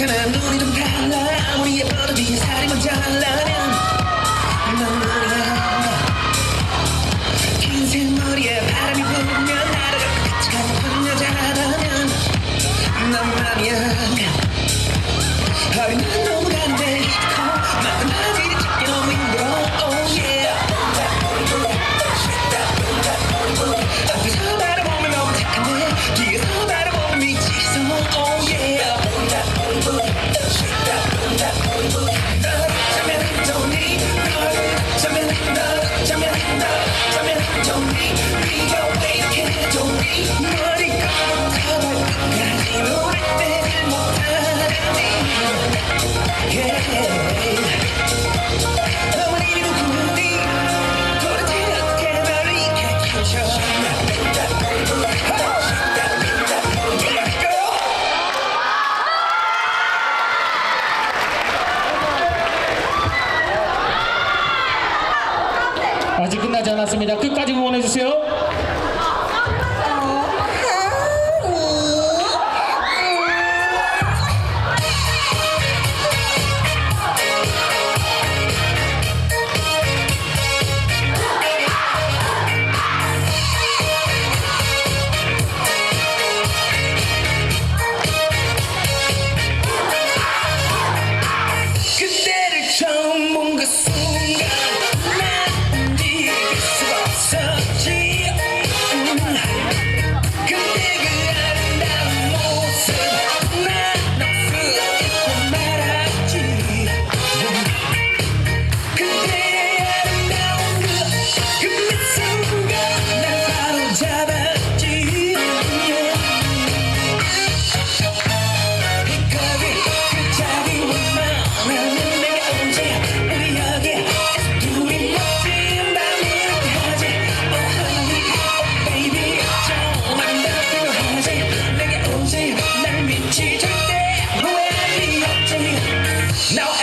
때부터는 눈이 좀 달라. 아무리 예뻐도 뒤에 살이 모자라면 넌 아직 끝나지 않았습니다. 끝까지 응원해 주세요. Now